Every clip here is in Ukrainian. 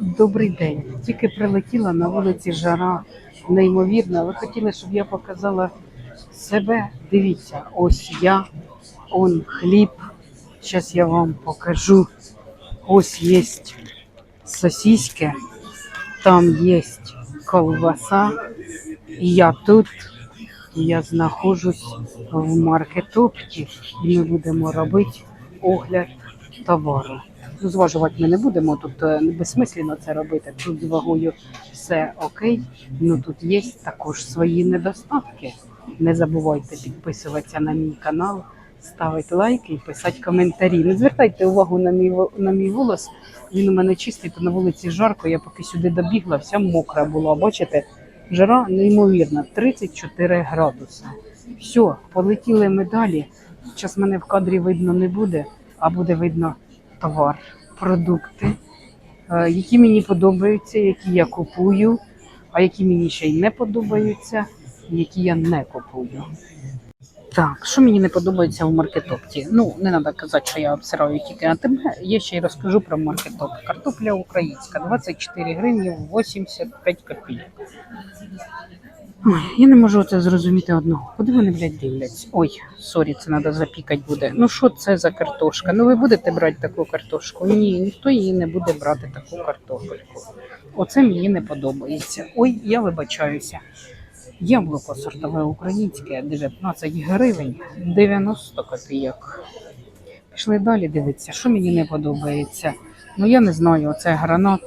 Добрий день. Тільки прилетіла на вулиці жара неймовірна. Ви хотіли, щоб я показала себе. Дивіться, ось я, он хліб. Зараз я вам покажу. Ось є сосиски, там є колбаса. І я тут. Я знаходжусь в маркетопті, і ми будемо робити огляд товару. Зважувати ми не будемо, тут е, безсмислено це робити. Тут з вагою все окей. Ну тут є також свої недостатки. Не забувайте підписуватися на мій канал, ставити лайки і писати коментарі. Не звертайте увагу на мій на мій голос. Він у мене чистий, то на вулиці жарко. Я поки сюди добігла, вся мокра була. Бачите, жара неймовірна, 34 градуси. Все, полетіли ми далі. Зараз мене в кадрі видно не буде, а буде видно товар, продукти, е, які мені подобаються, які я купую, а які мені ще й не подобаються, які я не купую. Так, що мені не подобається в маркетопті? Ну, не треба казати, що я обсираю тільки тебе. Я ще й розкажу про маркетоп. Картопля українська 24 гривні 85 копійок. Ой, я не можу це зрозуміти одного. Куди вони, блядь, дивляться? Ой, сорі, це треба запікати буде. Ну що це за картошка? Ну ви будете брати таку картошку? Ні, ніхто її не буде брати таку картопельку. Оце мені не подобається. Ой, я вибачаюся. Яблуко сортове українське 19 гривень 90 копійок. Пішли далі дивитися, що мені не подобається. Ну я не знаю, оце гранат.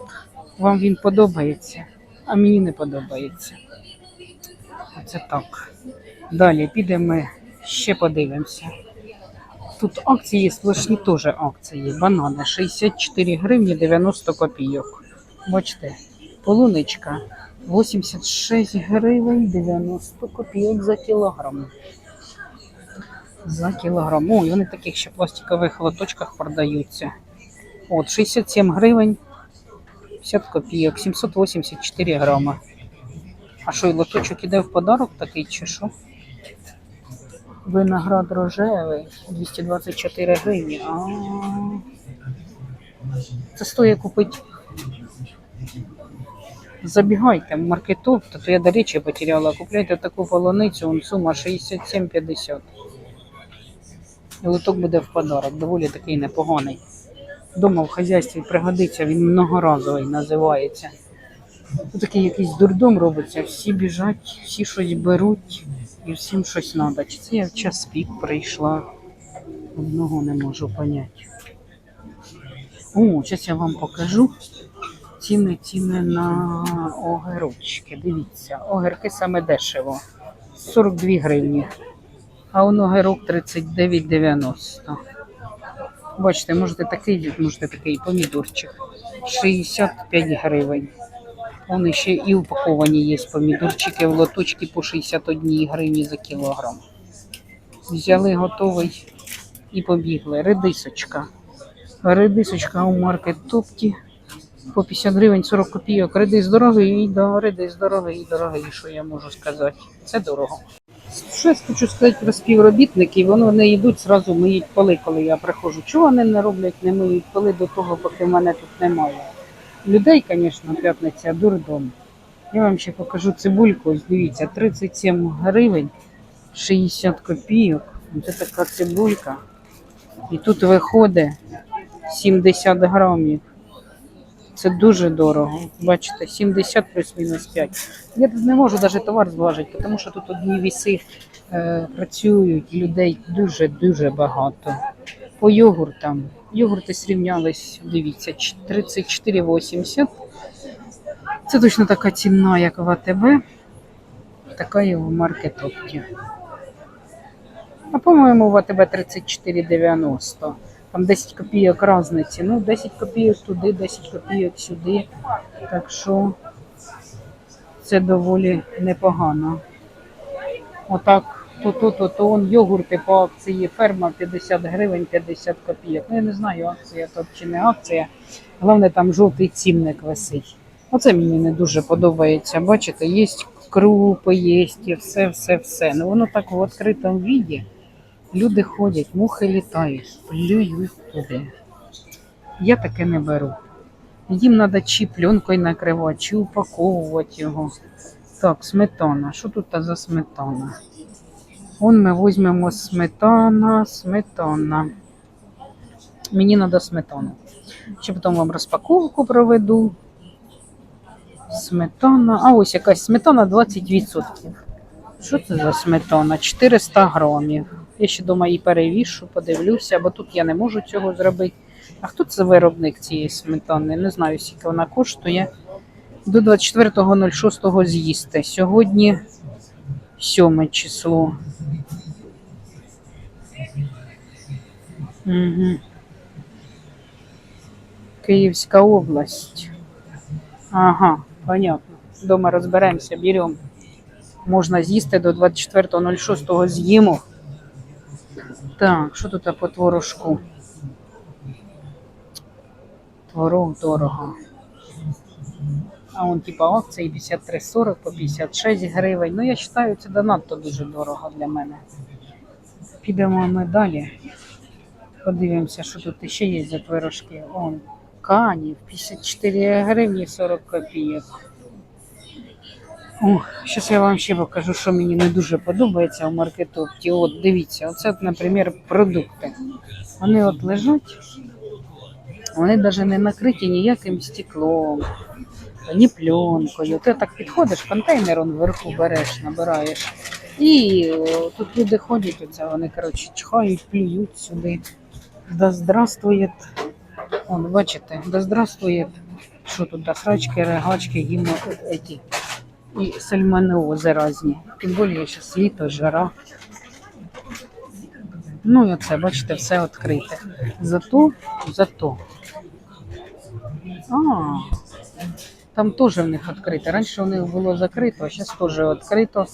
Вам він подобається, а мені не подобається. Оце так. Далі підемо ще подивимося. Тут акції сплошні теж акції. Банани 64 гривні 90 копійок. Бачите, полуничка 86 гривень 90 копійок за кілограм. За кілограм. Ой, вони в таких ще пластикових лоточках продаються. От 67 гривень 50 копійок, 784 грама. А що, і лоточок іде в подарок такий чи що? Виноград рожевий 224 гривні. А це стоїть купити. Забігайте в маркетоп, то я до речі потеряла. Купляйте таку полуницю, он сума 67,50. І лоток буде в подарок, доволі такий непоганий. Дома в хазяйстві пригодиться, він многоразовий називається. Тут такий якийсь дурдом робиться, всі біжать, всі щось беруть і всім щось треба. Чи це я в час пік прийшла? Одного не можу поняти. О, зараз я вам покажу ціни, ціни на огірочки. Дивіться, огірки саме дешево. 42 гривні. А он огірок 39,90. Бачите, можете такий, можете такий помідорчик. 65 гривень. Вони ще і упаковані є помідорчики в лоточки по 61 гривні за кілограм. Взяли готовий і побігли. Редисочка. Редисочка у маркет топті по 50 гривень 40 копійок. Редис дорогий, да, редис дорогий, дорогий, що я можу сказати. Це дорого. Що хочу сказати про співробітників, вони не йдуть, зразу миють поли, коли я приходжу. Чого вони не роблять, не миють поли до того, поки мене тут немає. Людей, звісно, п'ятниця дурдом. Я вам ще покажу цибульку. Ось дивіться, 37 гривень 60 копійок. Це така цибулька. І тут виходить 70 грамів. Це дуже дорого. Бачите, 70 плюс-мінус 5. Я тут не можу навіть товар зважити, тому що тут одні віси е, працюють, людей дуже-дуже багато. По йогуртам. Йогурти зрівнялись, дивіться, 34,80. Це точно така ціна, як в АТБ, така і в маркетопті. А по-моєму, в АТБ 34,90. Там 10 копійок різниці. Ну, 10 копійок туди, 10 копійок сюди. Так що це доволі непогано. Отак, то то, то, то он йогурти по акції ферма 50 гривень 50 копійок. Ну я не знаю, акція то чи не акція. Головне, там жовтий цінник висить. Оце мені не дуже подобається. Бачите, є крупи, є все, все, все. Ну воно так в відкритому віді. Люди ходять, мухи літають, плюють туди. Я таке не беру. Їм треба чи пленкою накривати, чи упаковувати його. Так, сметана. Що тут за сметана? Вон ми візьмемо сметана, сметана. Мені треба сметану. Ще потім вам розпаковку проведу. Сметана. А ось якась сметана 20%. Що це за сметана? 400 грамів. Я ще дома її перевішу, подивлюся, бо тут я не можу цього зробити. А хто це виробник цієї сметани? Не знаю, скільки вона коштує. До 24.06 з'їсти. Сьогодні 7 число. Угу. Київська область. Ага, понятно. Дома розберемося, беремо. Можна з'їсти до 24.06 з'їмо. Так, що тут по творожку? Творог дорого. А он типа акції 53,40 по 56 гривень. Ну я вважаю, це донадто дуже дорого для мене. Підемо ми далі. Подивимося, що тут ще є за творожки. Он канів 54 гривні 40 копійок. Зараз я вам ще покажу, що мені не дуже подобається в маркетопті. От дивіться, оце, наприклад, продукти. Вони от лежать, вони навіть не накриті ніяким стеклом, ні пленкою. Ти так підходиш, контейнер он вверху береш, набираєш. І о, тут люди ходять, оце вони коротше чхають, плюють сюди. Да здравствует. Он, бачите, да здравствует. Що тут, да срачки, регачки, гімо, эти. І сальмонелози різні. Тим більше зараз літо, жара. Ну і оце, бачите, все відкрите. Зато, зато. А, там теж в них відкрите. Раніше у них було закрито, а зараз теж відкрито.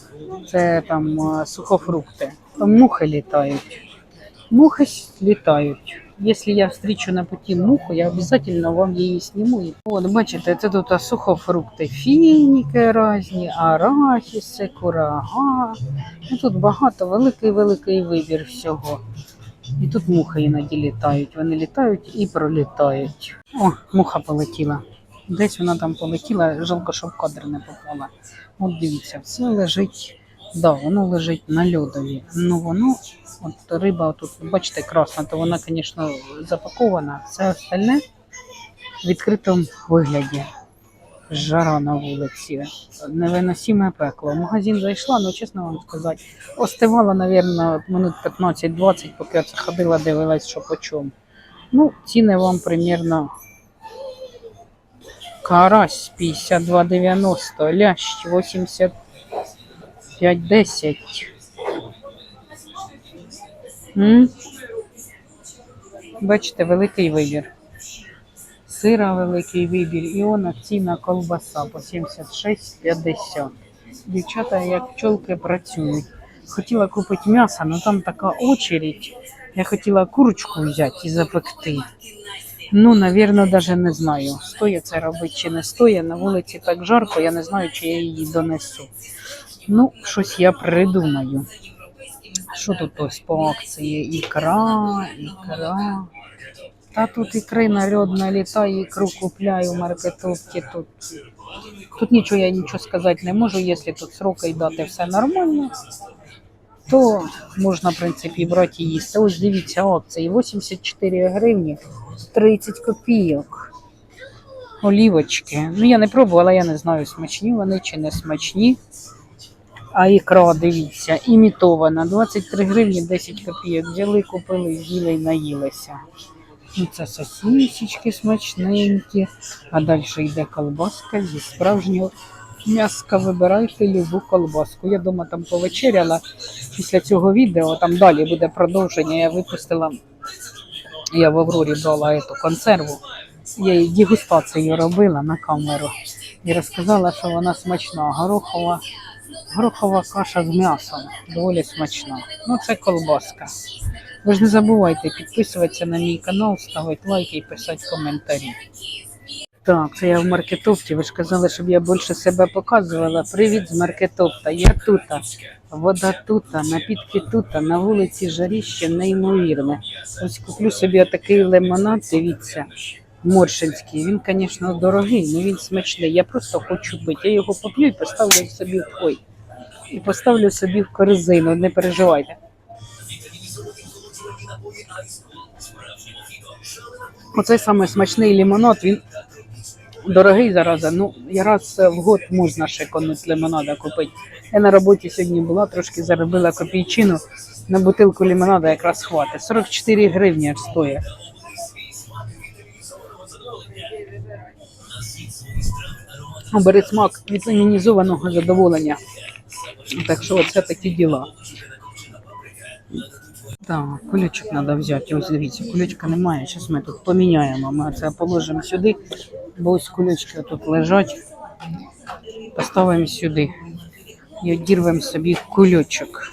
Це там сухофрукти. Там мухи літають. Мухи літають. Якщо я встрічу на путі муху, я обов'язково вам її зніму. От, бачите, це тут сухофрукти, фініки різні, арахіси, курага. Ну, тут багато, великий-великий вибір всього. І тут мухи іноді літають. Вони літають і пролітають. О, муха полетіла. Десь вона там полетіла, жалко, що в кадр не попала. От дивіться, все лежить. Да, воно лежить на льодові. Ну воно, от риба тут, бачите, красна, то вона, звісно, запакована. Все остальне в відкритому вигляді. Жара на вулиці, невиносиме пекло. В магазин зайшла, ну чесно вам сказати, остивала, мабуть, минут 15-20, поки я це ходила, дивилась, що по чому. Ну, ціни вам примерно карась 52,90, лящ 85,10. М? Бачите, великий вибір. Сира великий вибір і он акційна колбаса по 76,50. Дівчата, як пчолки працюють. Хотіла купити м'ясо, але там така очередь. Я хотіла курочку взяти і запекти. Ну, навірно, навіть не знаю, стоїть це робити чи не стоїть. На вулиці так жарко, я не знаю, чи я її донесу. Ну, щось я придумаю. Що тут ось по акції? Ікра, ікра. Та тут ікри нальодна літає, ікру купляю в маркетовці. Тут, тут нічого я нічого сказати не можу. Якщо тут сроки й дати все нормально, то можна, в принципі, брати і їсти. Ось дивіться, акції 84 гривні 30 копійок. Олівочки. Ну, я не пробувала, я не знаю, смачні вони чи не смачні. А ікра, дивіться, імітована. 23 гривні 10 копійок. Взяли, купили, з'їли і наїлися. Ну, це сосисечки смачненькі. А далі йде колбаска зі справжнього м'яска. Вибирайте любу колбаску. Я дома там повечеряла після цього відео. Там далі буде продовження. Я випустила, я в Аврорі брала ету консерву. Я її дегустацію робила на камеру і розказала, що вона смачна. Горохова, горохова каша з м'ясом. Доволі смачна. Ну, це колбаска. Ви ж не забувайте підписуватися на мій канал, ставити лайки і писати коментарі. Так, це я в маркетопті. Ви ж казали, щоб я більше себе показувала. Привіт з маркетопта. Я тут. Вода тут, напітки тут, на вулиці жаріще неймовірне. Ось куплю собі отакий лимонад, дивіться. Моршинський. Він, звісно, дорогий, але він смачний. Я просто хочу пити. Я його поп'ю і поставлю собі в ой. І поставлю собі в корзину, не переживайте. Оцей саме смачний лимонад, він дорогий зараза. Ну, я раз в год можна ще конець лимонада купити. Я на роботі сьогодні була, трошки заробила копійчину на бутилку лимонада якраз хватить. 44 гривні аж стоїть. Бери смак від фемінізованого задоволення. Так що оце такі діла. Так, кулючок треба взяти. Ось дивіться, кулючка немає. Зараз ми тут поміняємо. Ми це положимо сюди, бо ось кулючки тут лежать. Поставимо сюди і одірвемо собі кульочок.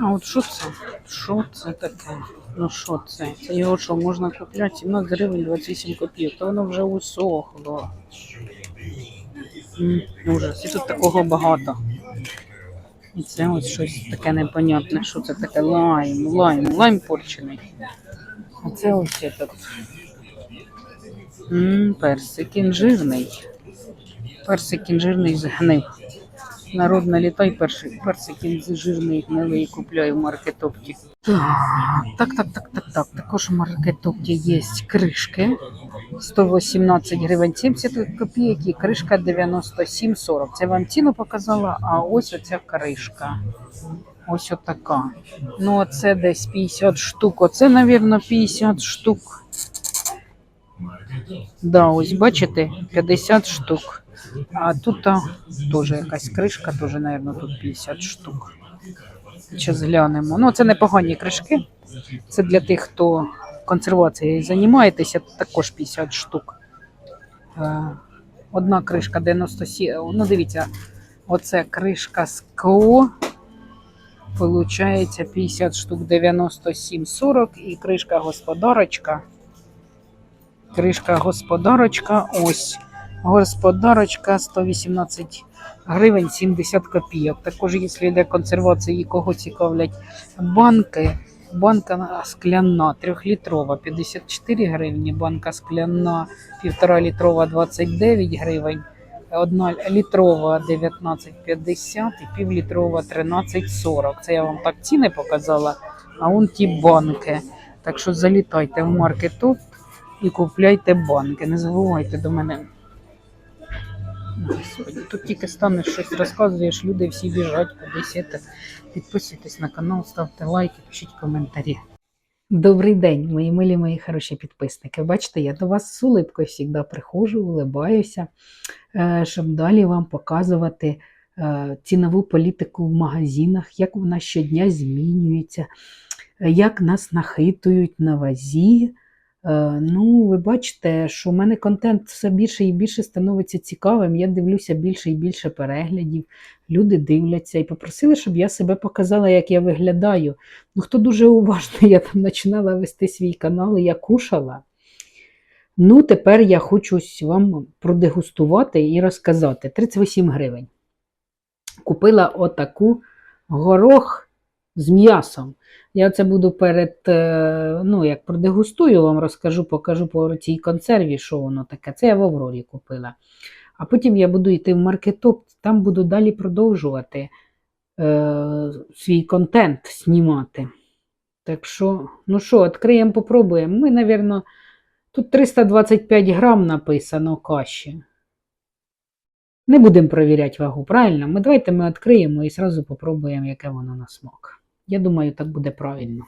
А от що це? Що це таке? Ну що це? Це його що можна купляти? 17 гривень 28 копійок. То воно вже усохло. Ужас. І тут такого багато. І це ось щось таке непонятне. Що це таке? Лайм, лайм, лайм порчений. А це ось этот. М, Персик інжирний. Персик інжирний згнив. Народ налітай персик інжирний гнилий купляю в маркетопті. Так, так, так, так, так. Також в маркетопті є кришки. 118 гривень 70 копійок і кришка 97,40. Це вам ціну показала, а ось оця кришка. Ось отака. Ну, оце десь 50 штук. Оце, мабуть, 50 штук. Да, ось бачите, 50 штук. А тут теж якась кришка, теж, мабуть, тут 50 штук. Зараз глянемо. Ну, це непогані кришки. Це для тих, хто консервацією займаєтеся, також 50 штук. Е, Одна кришка 97. Ну, дивіться, оце кришка скло. Получається 50 штук 97,40 і кришка господарочка. Кришка господарочка. Ось. Господарочка 118 гривень 70 копійок. Також, якщо йде консервація і кого цікавлять банки, банка скляна, 3-літрова 54 гривні, банка скляна 1,5 літрова 29 гривень, 1 літрова 19,50 і півлітрова 13,40. Це я вам так ціни показала, а вон ті банки. Так що залітайте в маркетоп і купляйте банки. Не забувайте до мене. Тут тільки станеш щось розказуєш, люди всі біжать кудись. Підписуйтесь на канал, ставте лайки, пишіть коментарі. Добрий день, мої милі, мої хороші підписники. Бачите, я до вас з улипкою завжди приходжу, улибаюся, е, щоб далі вам показувати е, цінову політику в магазинах, як вона щодня змінюється, як нас нахитують на вазі. Е, Ну, ви бачите, що в мене контент все більше і більше становиться цікавим. Я дивлюся більше і більше переглядів. Люди дивляться і попросили, щоб я себе показала, як я виглядаю. Ну, хто дуже уважний, я там починала вести свій канал, і я кушала. Ну, тепер я хочу вам продегустувати і розказати. 38 гривень. Купила отаку горох з м'ясом. Я це буду перед, е, ну, як продегустую, вам розкажу, покажу по цій консерві, що воно таке. Це я в Аврорі купила. А потім я буду йти в маркетоп, там буду далі продовжувати е, свій контент знімати. Так що, ну що, відкриємо, попробуємо. Ми, мабуть, тут 325 грам написано каші. Не будемо перевіряти вагу, правильно? Ми давайте ми відкриємо і одразу попробуємо, яке воно на смак. Я думаю, так буде правильно.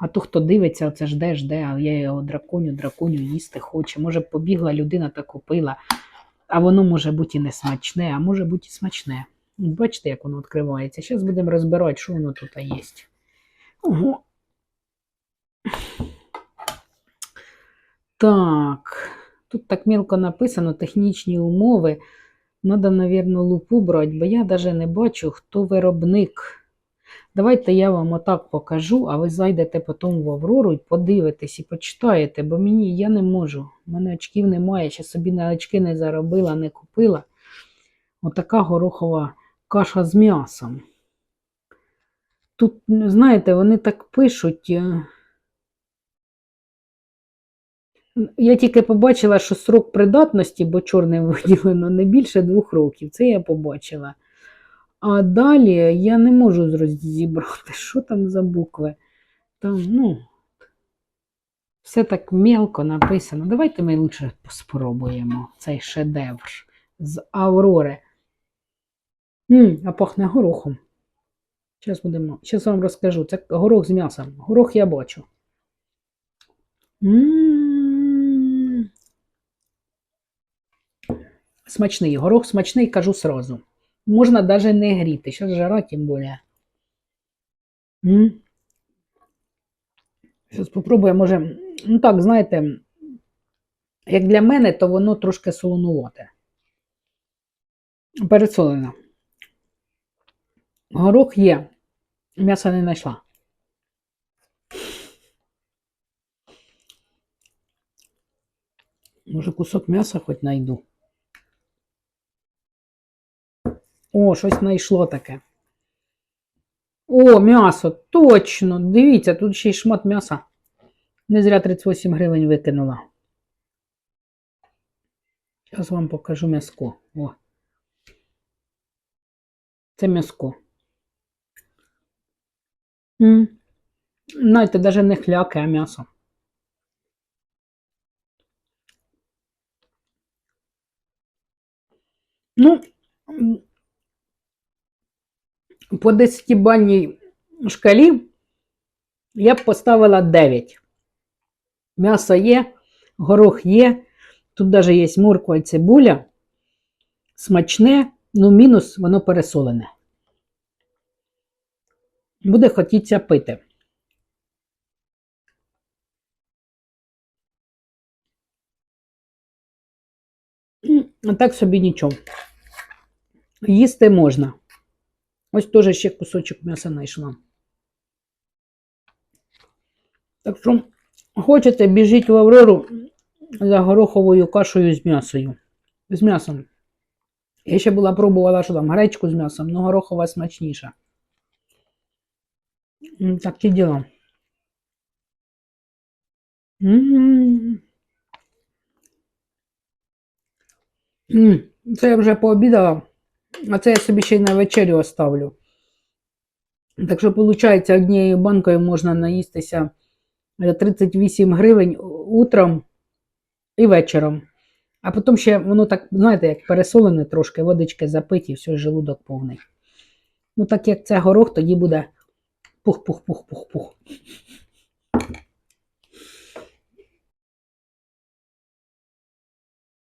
А то, хто дивиться, оце жде, жде, а я його драконю, драконю їсти хоче. Може, побігла людина та купила, а воно може бути і не смачне, а може бути і смачне. Бачите, як воно відкривається. Зараз будемо розбирати, що воно тут є. Ого. Так, тут так мілко написано технічні умови. Надо, навірно, лупу брати, бо я навіть не бачу, хто виробник. Давайте я вам отак покажу, а ви зайдете потім в Аврору і подивитесь і почитаєте, бо мені я не можу. У мене очків немає, ще собі на очки не заробила, не купила. Отака горохова каша з м'ясом. Тут, знаєте, вони так пишуть. е, Я тільки побачила, що срок придатності, бо чорним виділено не більше двох років. Це я побачила. А далі я не можу зібрати, що там за букви. Там, ну, все так мелко написано. Давайте ми лучше спробуємо цей шедевр з Аврори. м а пахне горохом. Зараз будемо. Зараз вам розкажу. Це горох з м'ясом. Горох я бачу. М. Смачний. Горох смачний, кажу сразу. Можна навіть не гріти. Зараз жара, тим більше. Зараз спробуємо, може, ну так, знаєте, як для мене, то воно трошки солонувате. Пересолено. Горох є. М'яса не знайшла. Може, кусок м'яса хоч знайду. О, щось знайшло таке. О, м'ясо, точно. Дивіться, тут ще й шмат м'яса. Не зря 38 гривень викинула. Зараз вам покажу м'яско. О. Це м'яско. Знаєте, навіть не хляке, а м'ясо. Ну, по 10-бальній шкалі я б поставила 9. М'ясо є, горох є, тут навіть є морква і цибуля. Смачне, ну мінус воно пересолене. Буде хотіться пити. А так собі нічого. Їсти можна. Ось теж ще кусочок м'яса знайшла. Так що, хочете, біжіть в Аврору за гороховою кашею з м'ясою. З м'ясом. Я ще була пробувала, що там гречку з м'ясом, але горохова смачніша. М, Такі діла. Це я вже пообідала, а це я собі ще й на вечерю оставлю. Так що, виходить, однією банкою можна наїстися 38 гривень утром і вечором. А потім ще воно так, знаєте, як пересолене трошки, водички запиті, і все, желудок повний. Ну, так як це горох, тоді буде пух-пух-пух-пух-пух.